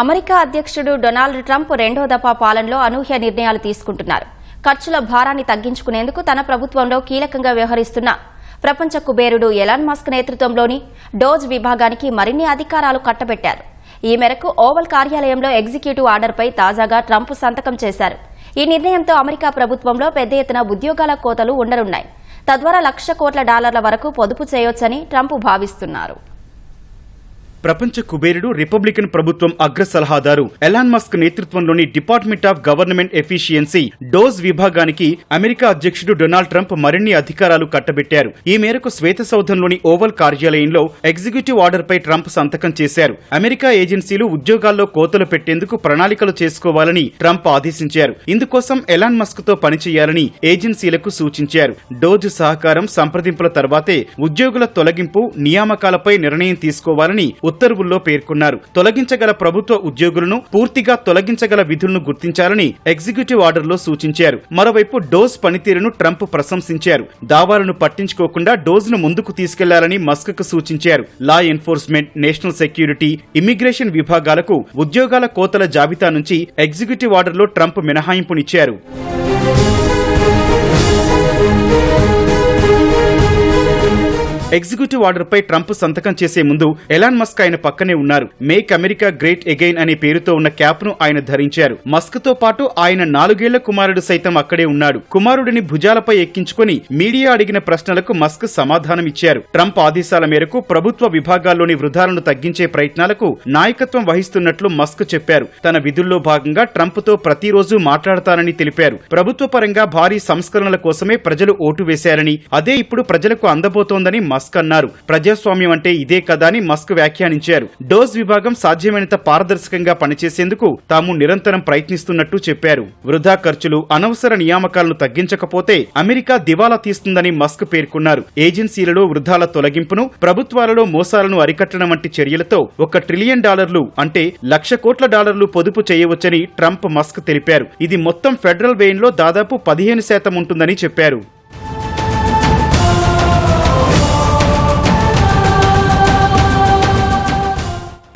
America అధ్యక్షుడు Donald Trump రెండో దఫా పాలనలో అనూహ్య నిర్ణయాలు తీసుకుంటున్నారు. ఖర్చుల భారాన్ని తగ్గించుకునేందుకు తన ప్రభుత్వంలో కీలకంగా వ్యవహరిస్తున్న ప్రపంచ కుబేరుడు ఎలాన్ మస్క్ నేతృత్వంలోని డోజ్ విభాగానికి మరిన్ని అధికారాలు కట్టబెట్టారు. ఈ మేరకు ఓవల్ కార్యాలయంలో ఎగ్జిక్యూటివ్ ఆర్డర్పై తాజాగా ట్రంప్ సంతకం చేశారు. ఈ నిర్ణయంతో అమెరికా ప్రభుత్వంలో పెద్ద ఎత్తున ఉద్యోగాల కోతలు ఉండనున్నాయి. తద్వారా లక్ష కోట్ల డాలర్ల వరకు పొదుపు చేయొచ్చని ట్రంప్ భావిస్తున్నారు. ప్రపంచ కుబేరుడు రిపబ్లికన్ ప్రభుత్వం అగ్ర సలహాదారు ఎలాన్ మస్క్ నేతృత్వంలోని department of government efficiency DOGE విభాగానికి అమెరికా అధ్యక్షుడు డొనాల్డ్ ట్రంప్ మరిన్ని అధికారాలు కట్టబెట్టారు. ఈ మేరకు శ్వేతసౌధంలోని ఓవల్ కార్యాలయంలో ఎగ్జిక్యూటివ్ ఆర్డర్పై ట్రంప్ సంతకం చేశారు. అమెరికా ఏజెన్సీలు ఉద్యోగాల్లో కోతలు పెట్టేందుకు ప్రణాళికలు చేసుకోవాలని ట్రంప్ ఆదేశించారు. ఇందుకోసం ఎలాన్ మస్క్తో పనిచేయాలని ఏజెన్సీలకు సూచించారు. డోజ్ సహకారం సంప్రదింపుల తర్వాతే ఉద్యోగుల తొలగింపు నియామకాలపై నిర్ణయం తీసుకోవాలని ఉత్తర్వుల్లో పేర్కొన్నారు. తొలగించగల ప్రభుత్వ ఉద్యోగులను పూర్తిగా తొలగించగల విధులను గుర్తించాలని ఎగ్జిక్యూటివ్ ఆర్డర్లో సూచించారు. మరోవైపు డోస్ పనితీరును ట్రంప్ ప్రశంసించారు. దావాలను పట్టించుకోకుండా డోజ్ను ముందుకు తీసుకెళ్ళాలని మస్క్కు సూచించారు. Law enforcement national security immigration విభాగాలకు ఉద్యోగాల కోతల జాబితా నుంచి ఎగ్జిక్యూటివ్ ఆర్డర్లో ట్రంప్ మినహాయింపునిచ్చారు. ఎగ్జిక్యూటివ్ ఆర్డర్పై ట్రంప్ సంతకం చేసే ముందు ఎలాన్ మస్క్ ఆయన పక్కనే ఉన్నారు. మేక్ అమెరికా గ్రేట్ అగైన్ అనే పేరుతో ఉన్న క్యాప్ను ఆయన ధరించారు. మస్క్తో పాటు ఆయన నాలుగేళ్ళ కుమారుడు సైతం అక్కడే ఉన్నాడు. కుమారుడిని భుజాలపై ఎక్కించుకొని మీడియా అడిగిన ప్రశ్నలకు మస్క్ సమాధానమిచ్చారు ట్రంప్ ఆదేశాల మేరకు ప్రభుత్వ విభాగాల్లోని వృధాలను తగ్గించే ప్రయత్నాలకు నాయకత్వం వహిస్తున్నట్లు మస్క్ చెప్పారు. తన విధుల్లో భాగంగా ట్రంప్తో ప్రతిరోజు మాట్లాడతానని తెలిపారు. ప్రభుత్వ పరంగా భారీ సంస్కరణల కోసమే ప్రజలు ఓటు వేశారని అదే ఇప్పుడు ప్రజలకు అందబోతోందని మస్క్ అన్నారు. ప్రజాస్వామ్యం అంటే ఇదే కదా అని మస్క్ వ్యాఖ్యానించారు. డోస్ విభాగం సాధ్యమైనంత పారదర్శకంగా పనిచేసేందుకు తాము నిరంతరం ప్రయత్నిస్తున్నట్టు చెప్పారు. వృధా ఖర్చులు అనవసర నియామకాలను తగ్గించకపోతే అమెరికా దివాలా తీస్తుందని మస్క్ పేర్కొన్నారు. ఏజెన్సీలలో వృధాల తొలగింపును ప్రభుత్వాలలో మోసాలను అరికట్టడం వంటి చర్యలతో ఒక ట్రిలియన్ డాలర్లు అంటే లక్ష కోట్ల డాలర్లు పొదుపు చేయవచ్చని ట్రంప్ మస్క్ తెలిపారు. ఇది మొత్తం ఫెడరల్ వ్యయంలో దాదాపు పదిహేను శాతం ఉంటుందని చెప్పారు.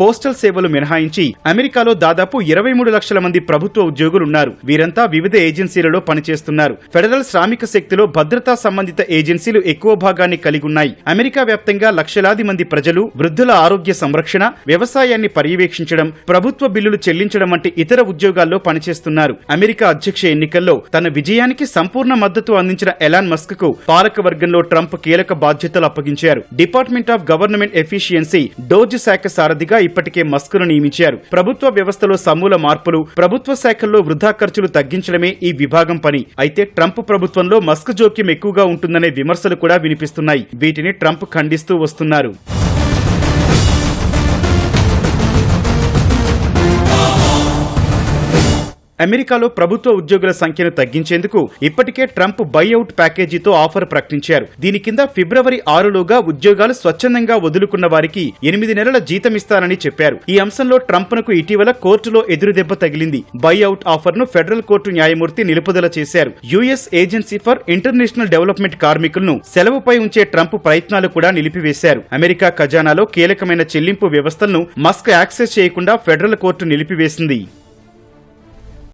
పోస్టల్ సేవలు మినహాయించి అమెరికాలో దాదాపు ఇరవై మూడు లక్షల మంది ప్రభుత్వ ఉద్యోగులున్నారు. వీరంతా వివిధ ఏజెన్సీలలో పనిచేస్తున్నారు. ఫెడరల్ శ్రామిక శక్తిలో భద్రతా సంబంధిత ఏజెన్సీలు ఎక్కువ భాగాన్ని కలిగి ఉన్నాయి. అమెరికా వ్యాప్తంగా లక్షలాది మంది ప్రజలు వృద్ధుల ఆరోగ్య సంరక్షణ వ్యవసాయాన్ని పర్యవేక్షించడం ప్రభుత్వ బిల్లులు చెల్లించడం వంటి ఇతర ఉద్యోగాల్లో పనిచేస్తున్నారు. అమెరికా అధ్యక్ష ఎన్నికల్లో తన విజయానికి సంపూర్ణ మద్దతు అందించిన ఎలాన్ మస్క్కు పాలకవర్గంలో ట్రంప్ కీలక బాధ్యతలు అప్పగించారు. Department of government efficiency DOGE శాఖ సారథిగా ఇప్పటికే మస్క్ను నియమించారు. ప్రభుత్వ వ్యవస్థలో సమూల మార్పులు ప్రభుత్వ శాఖల్లో వృధా ఖర్చులు తగ్గించడమే ఈ విభాగం పని. అయితే ట్రంప్ ప్రభుత్వంలో మస్క్ జోక్యం ఎక్కువగా ఉంటుందనే విమర్శలు కూడా వినిపిస్తున్నాయి. వీటిని ట్రంప్ ఖండిస్తూ వస్తున్నారు. అమెరికాలో ప్రభుత్వ ఉద్యోగుల సంఖ్యను తగ్గించేందుకు ఇప్పటికే ట్రంప్ బైఅవుట్ ప్యాకేజీతో ఆఫర్ ప్రకటించారు. దీని కింద ఫిబ్రవరి ఆరులోగా ఉద్యోగాలు స్వచ్ఛందంగా వదులుకున్న వారికి ఎనిమిది నెలల జీతం ఇస్తానని చెప్పారు. ఈ అంశంలో ట్రంప్నకు ఇటీవల కోర్టులో ఎదురుదెబ్బ తగిలింది. బైఅవుట్ ఆఫర్ను ఫెడరల్ కోర్టు న్యాయమూర్తి నిలుపుదల చేశారు. US agency for international development కార్మికులను సెలవుపై ఉంచే ట్రంప్ ప్రయత్నాలు కూడా నిలిపివేశారు. అమెరికా ఖజానాలో కీలకమైన చెల్లింపు వ్యవస్థలను మస్క్ యాక్సెస్ చేయకుండా ఫెడరల్ కోర్టు నిలిపివేసింది.